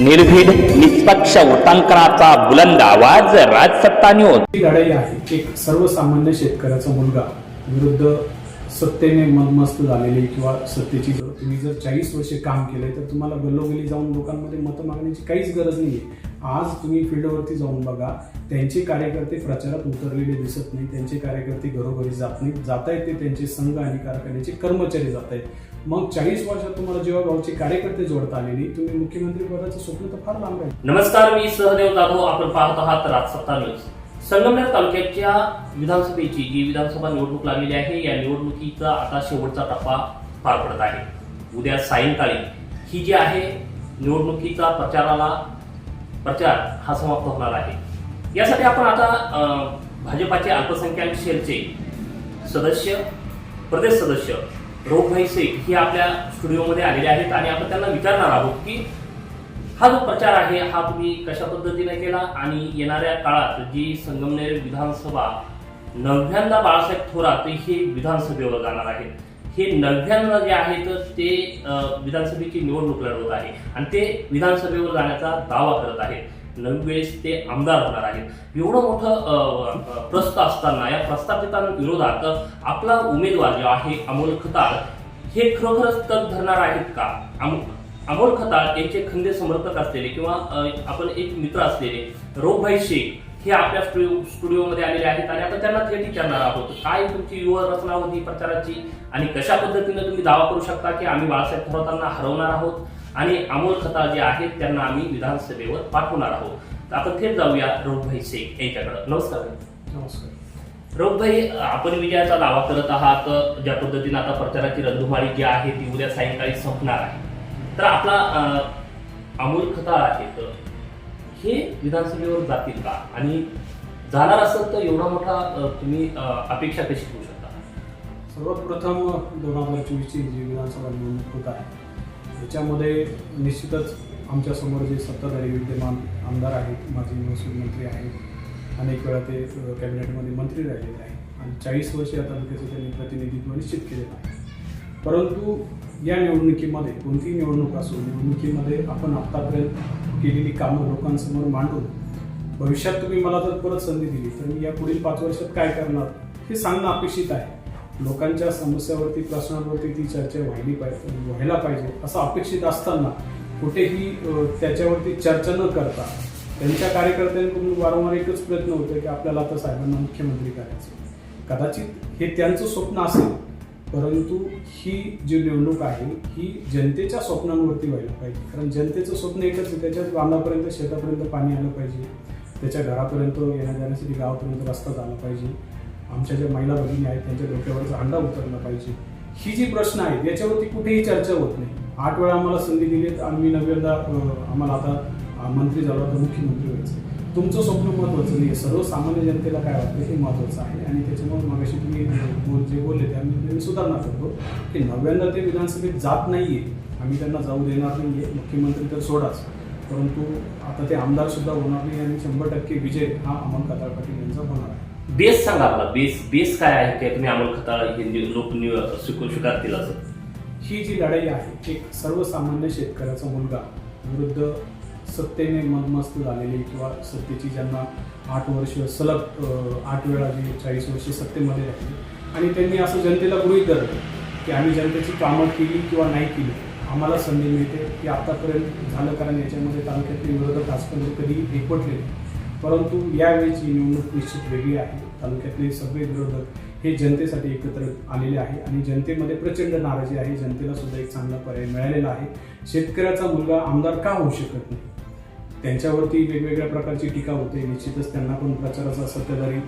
निर्भीड निष्पक्ष उटंकराचा बुलंद आवाज राजसत्ता न्यूज लढाई आहे. एक सर्वसामान्य शेतकऱ्याचा मुलगा विरुद्ध सत्तेने मदमस्त झालेले किंवा सत्तेची तुम्ही जर चाळीस वर्षे काम केलंय तर तुम्हाला गल्लोगल्ली जाऊन लोकांमध्ये मतं मागण्याची काहीच गरज नाही आहे आज तुम्ही फील्डवरती जाऊन बघा त्यांचे कार्यकर्ते प्रचारात उतरलेले दिसत नाही त्यांचे कार्यकर्ते घरोघरी जात नाहीत जात आहेत ते त्यांचे संघ आणि कारखान्याचे कर्मचारी जात आहेत मग चाळीस वर्षात तुम्हाला जेव्हा भाऊचे कार्यकर्ते जोडता आले नाही तुम्ही मुख्यमंत्री पदाचं स्वप्न तर फार लांब आहे नमस्कार मी सहदेव जाधव आपण पाहत आहात राजसत्ता न्यूज. संगमनेर तालुक्याच्या विधानसभेची जी विधानसभा निवडणूक लागलेली आहे या निवडणुकीचा आता शेवटचा टप्पा पार पडत आहे. उद्या सायंकाळी ही जी आहे निवडणुकीचा प्रचाराला प्रचार हा समाप्त होणार आहे. यासाठी आपण आता भाजपाचे अल्पसंख्याक सेलचे सदस्य प्रदेश सदस्य रोगभाई शेख हे आपल्या स्टुडिओमध्ये आलेले आहेत आणि आपण त्यांना विचारणार आहोत की हा जो प्रचार आहे हा तुम्ही कशा पद्धतीने केला? आणि येणाऱ्या काळात जी संगमनेर विधानसभा नव्यांदा बाळासाहेब थोरात हे विधानसभेवर जाणार आहेत. हे नव्यांदा जे आहे तर ते विधानसभेची निवडणूक लढवत आहे आणि ते विधानसभेवर जाण्याचा दावा करत आहेत. वेळेस ते आमदार होणार आहेत. एवढं मोठं प्रस्ताव प्रस्त असताना या प्रस्थापितांविरोधात आपला उमेदवार जो आहे अमोल खताळ हे खरोखरच तग धरणार आहेत का? अमोल खताळ यांचे खंदे समर्थक असलेले किंवा आपण एक मित्र असलेले रोगभाई शेख हे आपल्या स्टुडिओ स्टुडिओमध्ये आलेले आहेत आणि आपण त्यांना थेट विचारणार आहोत काय तुमची युवा रचना होती प्रचाराची आणि कशा पद्धतीने तुम्ही दावा करू शकता की आम्ही बाळासाहेब थोरातांना हरवणार आहोत आणि अमोल खताळ जे आहेत त्यांना आम्ही विधानसभेवर पाठवणार आहोत. तर आपण थेट जाऊया रोगभाई शेख यांच्याकडे. नमस्कार. नमस्कार. रोगभाई आपण विजयाचा दावा करत आहात ज्या पद्धतीने आता प्रचाराची रणधुमाळी जी आहे ती उद्या सायंकाळी संपणार आहे. तर आपला अं, अमोल आहे हे विधानसभेवर जातील का? आणि जाणार असेल तर एवढा मोठा तुम्ही अपेक्षा कशी ठेवू शकता? सर्वात प्रथम दोन हजार चोवीसची जी विधानसभा निवडणूक होत आहे याच्यामध्ये निश्चितच आमच्यासमोर जे सत्ताधारी विद्यमान आमदार आहेत माजी महसूल मंत्री आहेत अनेक वेळा ते कॅबिनेटमध्ये मंत्री राहिलेले आहेत आणि चाळीस वर्षे या तालुक्याचं त्यांनी प्रतिनिधित्व निश्चित केलेलं आहे. परंतु या निवडणुकीमध्ये कोणतीही निवडणूक असो निवडणुकीमध्ये आपण आत्तापर्यंत केलेली कामं लोकांसमोर मांडून भविष्यात तुम्ही मला जर परत संधी दिली तर मी या पुढील पाच वर्षात काय करणार हे सांगणं अपेक्षित आहे. लोकांच्या समस्यावरती प्रश्नांवरती ती चर्चा व्हायली पाहिजे व्हायला पाहिजे असं अपेक्षित असताना कुठेही त्याच्यावरती चर्चा न करता त्यांच्या कार्यकर्त्यांकडून वारंवार एकच प्रयत्न होतो की आपल्याला आता साहेबांना मुख्यमंत्री करायचं. कदाचित हे त्यांचं स्वप्न असेल परंतु ही जी निवडणूक आहे ही जनतेच्या स्वप्नांवरती व्हायला पाहिजे. कारण जनतेचं स्वप्न एकच आहे त्याच्या बांधापर्यंत शेतापर्यंत पाणी आलं पाहिजे. त्याच्या घरापर्यंत येण्या जाण्यासाठी गावापर्यंत रस्ता झाला पाहिजे. आमच्या ज्या महिला भगिनी आहेत त्यांच्या डोक्यावरचा अंडा उतरला पाहिजे. ही जी प्रश्न आहेत याच्यावरती कुठेही चर्चा होत नाही. आठ वेळा आम्हाला संधी दिली तर आम्ही नव्यादा आम्हाला आता मंत्री झालो तर मुख्यमंत्री व्हायचं. तुमचं स्वप्न महत्वाचं नाही सर्वसामान्य जनतेला काय वाटतं हे महत्वाचं आहे. आणि त्याच्यामुळे मागाशी तुम्ही जे बोलले त्यामध्ये मी सुधारणा करतो की नव्याण्णव ते विधानसभेत जात नाहीये. आम्ही त्यांना जाऊ देणार नाहीये. मुख्यमंत्री तर सोडाच. परंतु आता ते आमदार सुद्धा होणार नाही आणि शंभर टक्के विजय हा अमोल कताळ पाटील यांचा होणार आहे. बेस सांगा मला बेस बेस काय आहे ते तुम्ही अमोल खताळ हे लोक स्वीकार स्वीकारतील असं ही जी लढाई आहे एक सर्वसामान्य शेतकऱ्याचा मुलगा विरुद्ध सत्तेने मनमस्त झालेली किंवा सत्तेची ज्यांना आठ वर्ष सलग आठ वेळा जी चाळीस वर्ष सत्तेमध्ये राहिली. आणि त्यांनी असं जनतेला गृहित धरलं की आम्ही जनतेची कामं केली किंवा नाही केली आम्हाला संधी मिळते. की आतापर्यंत झालं कारण याच्यामध्ये तालुक्यातले विरोधक आजपर्यंत कधी एकवटले परंतु यावेळीची निवडणूक निश्चित वेगळी आहे. तालुक्यातले सगळे विरोधक हे जनतेसाठी एकत्र आलेले आहे आणि जनतेमध्ये प्रचंड नाराजी आहे. जनतेला सुद्धा एक चांगला पर्याय मिळालेला आहे. शेतकऱ्याचा मुलगा आमदार का होऊ शकत नाही? त्यांच्यावरती वेगवेगळ्या प्रकारची टीका होते. निश्चितच त्यांना पण प्रचाराचा सत्ताधारी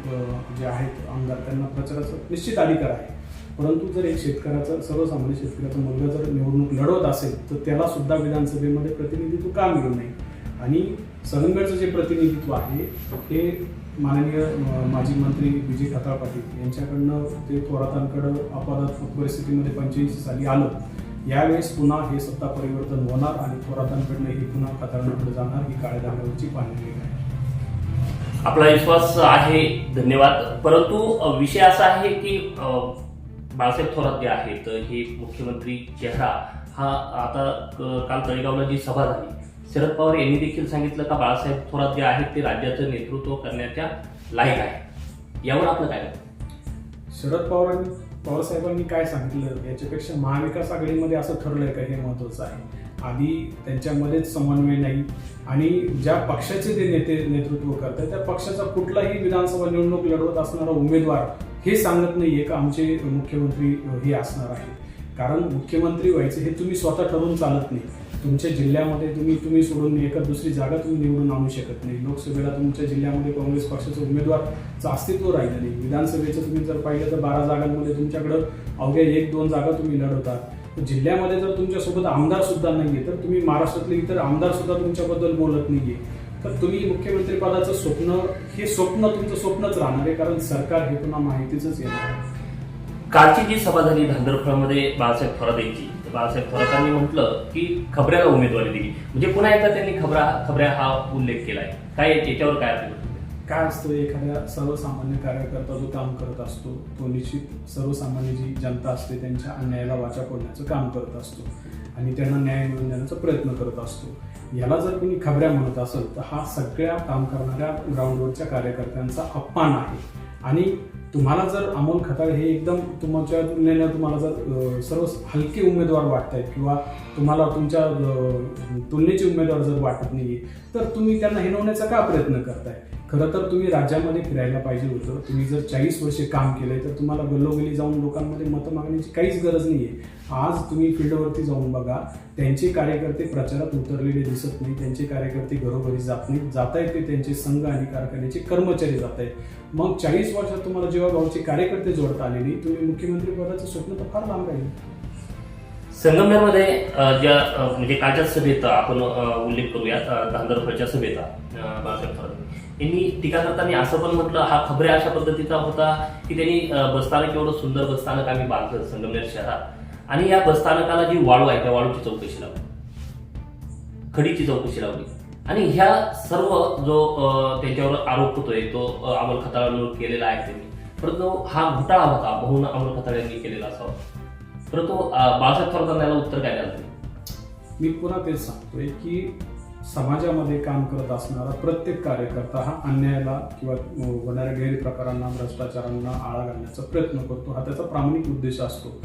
जे आहेत आमदार त्यांना प्रचाराचा निश्चित अधिकार आहे. परंतु जर एक शेतकऱ्याचा सर्वसामान्य शेतकऱ्याचा मुलगा जर निवडणूक लढवत असेल तर त्याला सुद्धा विधानसभेमध्ये प्रतिनिधित्व का मिळू नये आणि संगमगडचं जे प्रतिनिधित्व आहे हे माननीय माजी मंत्री विजय खताळ पाटील यांच्याकडनं ते थोरातांकडं अपवादात्मक परिस्थितीमध्ये पंच्याऐंशी साली आलं. यावेळेस पुन्हा हे सत्ता परिवर्तन होणार आणि थोरातांकडनं हे पुन्हा खताळांकडे जाणार ही काळ्या धाग्यावरची पाणी आहे. आपला विश्वास आहे धन्यवाद. परंतु विषय असा आहे की बाळासाहेब थोरात जे आहेत हे मुख्यमंत्री चेहरा हा आता काल तळेगावला जी सभा झाली शरद पवार यांनी देखील सांगितलं का बाळासाहेब थोरात जे आहेत ते राज्याचं नेतृत्व करण्याच्या लायक आहे यावर आपलं काय? शरद पवारांनी पवारसाहेबांनी काय सांगितलं? याच्यापेक्षा महाविकास आघाडीमध्ये असं ठरलंय का हे महत्वाचं आहे? आधी त्यांच्यामध्येच समन्वय नाही आणि ज्या पक्षाचे ते नेते नेतृत्व करतात त्या पक्षाचा कुठलाही विधानसभा निवडणूक लढवत असणारा उमेदवार हे सांगत नाहीये का आमचे मुख्यमंत्री हे असणार आहे कारण मुख्यमंत्री व्हायचे हे तुम्ही स्वतः ठरवून चालत नाही. तुमच्या जिल्ह्यामध्ये तुम्ही तुम्ही सोडून एका दुसरी जागा तुम्ही निवडून आणू शकत नाही. लोकसभेला तुमच्या जिल्ह्यामध्ये काँग्रेस पक्षाचं उमेदवारचं अस्तित्व राहिलं नाही. विधानसभेचं तुम्ही जर पाहिलं तर बारा जागांमध्ये तुमच्याकडं अवघ्या एक दोन जागा तुम्ही लढवतात. जिल्ह्यामध्ये जर तुमच्यासोबत आमदार सुद्धा नाहीये तर तुम्ही महाराष्ट्रातले इतर आमदार सुद्धा तुमच्याबद्दल बोलत नाहीये. तर तुम्ही मुख्यमंत्री पदाचं स्वप्न हे स्वप्न तुमचं स्वप्नच राहणार आहे कारण सरकार हे पुन्हा माहितीच येणार आहे. कालची जी सभा झाली धांदरफळामध्ये बाळासाहेब थोरात यांची तर बाळासाहेब थोरातांनी म्हटलं की खबऱ्याला उमेदवारी दिली. म्हणजे पुन्हा एकदा त्यांनी खबरा खबऱ्या हा उल्लेख केला आहे काय याच्यावर काय आपलं काय असतं एखाद्या सर्वसामान्य कार्यकर्ता जो काम करत असतो तो निश्चित सर्वसामान्य जी जनता असते त्यांच्या अन्यायाला वाचा फोडण्याचं काम करत असतो आणि त्यांना न्याय मिळवून देण्याचा प्रयत्न करत असतो. याला जर कोणी खबऱ्या म्हणत असेल तर हा सगळ्या काम करणाऱ्या ग्राउंडवरच्या कार्यकर्त्यांचा अपमान आहे. आणि तुम्हाला जर अमोल खताळ हे एकदम तुमच्या तुलनेनं तुम्हाला जर सर्व हलके उमेदवार वाटत आहेत किंवा तुम्हाला तुमच्या तुलनेचे उमेदवार जर वाटत नाही तर तुम्ही त्यांना हिनवण्याचा का प्रयत्न करताय? खरं तर तुम्ही राज्यामध्ये फिरायला पाहिजे होतं. तुम्ही जर चाळीस वर्षे काम केलंय तर तुम्हाला गल्लोगल्ली जाऊन लोकांमध्ये मतं मागण्याची काहीच गरज नाही आहे आज तुम्ही फील्डवरती जाऊन बघा त्यांचे कार्यकर्ते प्रचारात उतरलेले दिसत नाही त्यांचे कार्यकर्ते घरोघरी जात नाहीत जात आहेत ते त्यांचे संघ आणि कारखान्याचे कर्मचारी जात आहेत मग चाळीस वर्षात तुम्हाला जेव्हा गावचे कार्यकर्ते जोडता आले नाही तुम्ही मुख्यमंत्री पदाचं स्वप्न तर फार लांब राहील. संगमनेरमध्ये ज्या म्हणजे कालच्या सभेत आपण उल्लेख करूया धांदरफळच्या सभेचा बाळासाहेब यांनी टीका करताना असं पण म्हटलं हा खबर अशा पद्धतीचा होता की त्यांनी बसस्थानक एवढं सुंदर बसस्थानक आम्ही बांधलं संगमनेर शहरात. आणि या बसस्थानकाला जी वाळू आहे त्या वाळूची चौकशी लावली. खडीची चौकशी लावली. आणि ह्या सर्व जो त्यांच्यावर आरोप होतोय तो अमोल खताळांवर केलेला आहे त्यांनी. परंतु हा घोटाळा होता म्हणून अमोल खताळ यांनी केलेला असावा. परंतु बाळासाहेब थोरात याला उत्तर काय द्याल मी पुन्हा तेच सांगतोय की समाजामध्ये काम करत असणारा प्रत्येक कार्यकर्ता हा अन्यायाला किंवा होणाऱ्या गैरप्रकारांना भ्रष्टाचारांना आळा घालण्याचा प्रयत्न करतो. हा त्याचा प्रामाणिक उद्देश असतो.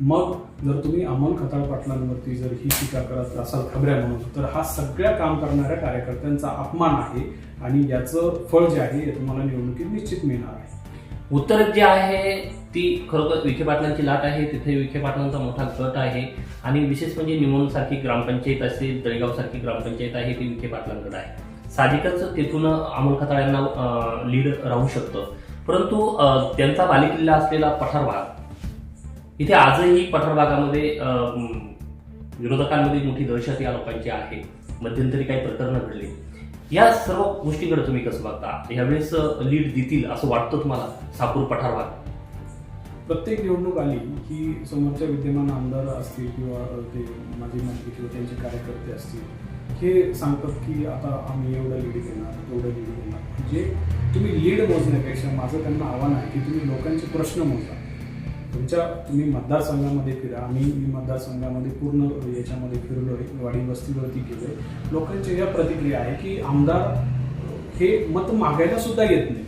मग जर तुम्ही अमोल खताळ पाटलांवरती जर ही टीका करत असाल खबऱ्या म्हणून तर हा सगळ्या काम करणाऱ्या कार्यकर्त्यांचा अपमान आहे आणि याचं फळ जे आहे हे तुम्हाला निवडणुकीत निश्चित मिळणार आहे. उत्तर जे आहे ती खरोखर विखे पाटलांची लाट आहे. तिथे विखे पाटलांचा मोठा गट आहे. आणि विशेष म्हणजे निमोनसारखी ग्रामपंचायत असेल तळेगावसारखी ग्रामपंचायत आहे ती विखे पाटलांकडे आहे. साहजिकच तिथून अमोल खताळ्यांना लीड राहू शकतं. परंतु त्यांचा बालेकिल्ला असलेला पठार भाग इथे आजही पठार भागामध्ये विरोधकांमध्ये मोठी दहशत या लोकांची आहे. मध्यंतरी काही प्रकरणं घडली. या सर्व गोष्टीकडे तुम्ही कसं बघता? यावेळेस लीड देतील असं वाटतं तुम्हाला? सापूर पठार भाग प्रत्येक निवडणूक आली की समोरच्या विद्यमान आमदार असतील किंवा ते माजी मंत्री किंवा त्यांचे कार्यकर्ते असतील हे सांगतात की आता आम्ही एवढं लीड घेणार तेवढं लीड घेणार म्हणजे तुम्ही लीड मोजण्यापेक्षा माझं त्यांना आव्हान आहे की तुम्ही लोकांचे प्रश्न मोजा. तुमच्या तुम्ही मतदारसंघामध्ये फिरा आम्ही मी मतदारसंघामध्ये पूर्ण याच्यामध्ये फिरलोय वाडी वस्तीवरती केलंय लोकांची या प्रतिक्रिया आहे की आमदार हे मत मागायला सुद्धा येत नाही.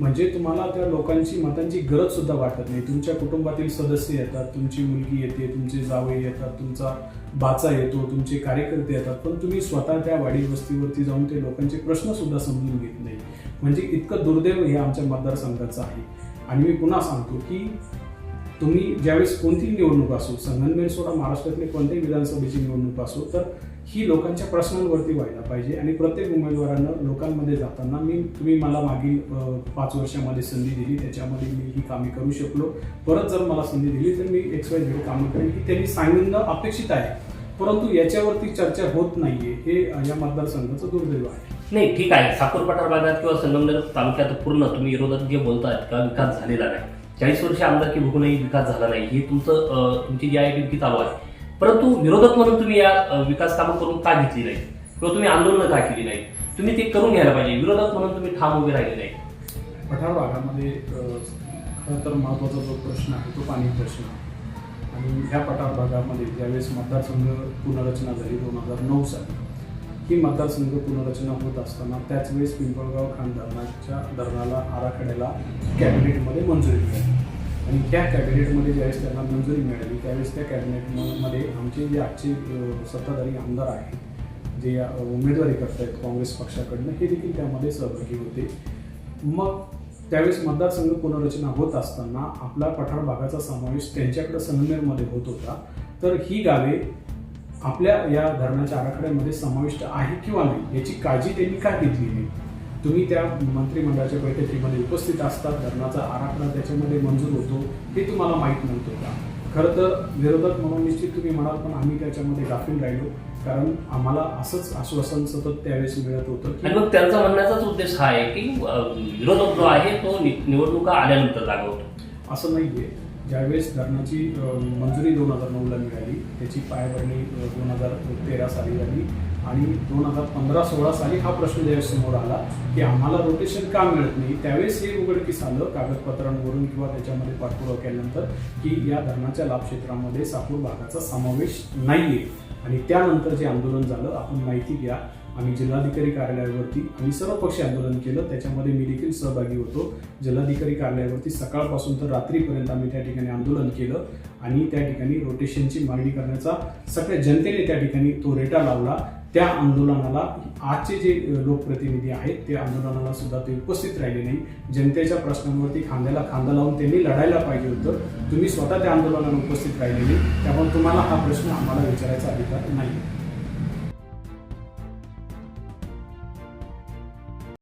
म्हणजे तुम्हाला त्या लोकांची मतांची गरज सुद्धा वाटत नाही. तुमच्या कुटुंबातील सदस्य येतात तुमची मुलगी येते तुमचे जावे येतात तुमचा बाचा येतो तुमचे कार्यकर्ते येतात. पण तुम्ही स्वतः त्या वाडी वस्तीवरती जाऊन ते लोकांचे प्रश्न सुद्धा समजून घेत नाही. म्हणजे इतकं दुर्दैव हे आमच्या मतदारसंघाचं आहे. आणि मी पुन्हा सांगतो की तुम्ही ज्यावेळेस कोणतीही निवडणूक असो संगमनेर सोडा महाराष्ट्रातली कोणत्याही विधानसभेची निवडणूक असो तर ही लोकांच्या प्रश्नांवरती व्हायला पाहिजे आणि प्रत्येक उमेदवारानं लोकांमध्ये जाताना मी तुम्ही मला मागील पाच वर्षामध्ये संधी दिली त्याच्यामध्ये मी ही कामे करू शकलो. परत जर मला संधी दिली तर मी एक्स वाय झेड कामं करेन. ही त्यांनी सांगणं अपेक्षित आहे. परंतु याच्यावरती चर्चा होत नाहीये. हे अ, या मतदारसंघाचं दुर्दैव आहे. नाही ठीक आहे. साखर पठार भागात किंवा संगमनेर तालुक्यात पूर्ण तुम्ही विरोधात जे बोलतात का विकास झालेला नाही चाळीस वर्ष आमदारकी भोगूनही विकास झाला नाही. हे तुमचं तुमची जी आहे ती चालू आहे. परंतु विरोधक म्हणून तुम्ही या विकास कामं करून का घेतली नाही? किंवा तुम्ही आंदोलनं का केली नाही? तुम्ही ते करून घ्यायला पाहिजे. विरोधक म्हणून तुम्ही ठाम उभे राहिले नाही. पठार भागामध्ये खरं तर महत्त्वाचा जो प्रश्न आहे तो पाणी प्रश्न आहे. आणि ह्या पठार भागामध्ये ज्यावेळेस मतदारसंघ पुनर्रचना झाली दोन हजार नऊ साली ही मतदारसंघ पुनर्रचना होत असताना त्याच वेळेस पिंपळगाव खान धरणाच्या धरणाला आराखड्याला कॅबिनेटमध्ये मंजुरी मिळाली. आणि त्या कॅबिनेटमध्ये ज्यावेळेस त्यांना मंजुरी मिळाली त्यावेळेस त्या कॅबिनेटमध्ये आमचे जे आजचे सत्ताधारी आमदार आहेत जे अ, उमेदवारी करतायत काँग्रेस पक्षाकडनं हे देखील त्यामध्ये सहभागी होते. मग त्यावेळेस मतदारसंघ पुनर्रचना होत असताना आपला पठार भागाचा समावेश त्यांच्याकडे संगमेरमध्ये होत होता. तर ही गावे आपल्या या धरणाच्या आराखड्यामध्ये समाविष्ट आहे किंवा नाही याची काळजी त्यांनी का घेतली नाही? तुम्ही त्या मंत्रिमंडळाच्या बैठकीमध्ये उपस्थित असतात धरणाचा आराखडा त्याच्यामध्ये मंजूर होतो हे तुम्हाला माहीत नव्हतं का? खरं तर विरोधक म्हणून निश्चित तुम्ही म्हणाल पण आम्ही त्याच्यामध्ये गाफील राहिलो कारण आम्हाला असंच आश्वासन सतत त्यावेळेस मिळत होतं आणि मग त्यांचा म्हणण्याचाच उद्देश हा आहे की विरोधक जो आहे तो निवडणुका आल्यानंतर जागा होतो असं नाही आहे ज्यावेळेस धरणाची मंजुरी दोन हजार नऊला मिळाली त्याची पायाभरणी दोन हजार तेरा साली झाली आणि दोन हजार पंधरा सोळा साली हा प्रश्न ज्यावेळेस समोर आला की आम्हाला रोटेशन का मिळत नाही त्यावेळेस हे उघडकीस आलं कागदपत्रांवरून किंवा त्याच्यामध्ये पाठपुरावा केल्यानंतर की या धरणाच्या लाभ क्षेत्रामध्ये भागाचा समावेश नाही आहे आणि त्यानंतर जे आंदोलन झालं आपण माहिती घ्या आम्ही जिल्हाधिकारी कार्यालयावरती आम्ही सर्वपक्षीय आंदोलन केलं. त्याच्यामध्ये मी देखील सहभागी होतो. जिल्हाधिकारी कार्यालयावरती सकाळपासून तर रात्रीपर्यंत आम्ही त्या ठिकाणी आंदोलन केलं आणि त्या ठिकाणी रोटेशनची मागणी करण्याचा सगळ्या जनतेने त्या ठिकाणी तो रेटा लावला. त्या आंदोलनाला आजचे जे लोकप्रतिनिधी आहेत ते आंदोलनाला सुद्धा ते उपस्थित राहिले नाही. जनतेच्या प्रश्नांवरती खांद्याला खांदा लावून त्यांनी लढायला पाहिजे होतं. तुम्ही स्वतः त्या आंदोलनाला उपस्थित राहिले नाही. त्यामुळे तुम्हाला हा प्रश्न आम्हाला विचारायचा अधिकार नाही.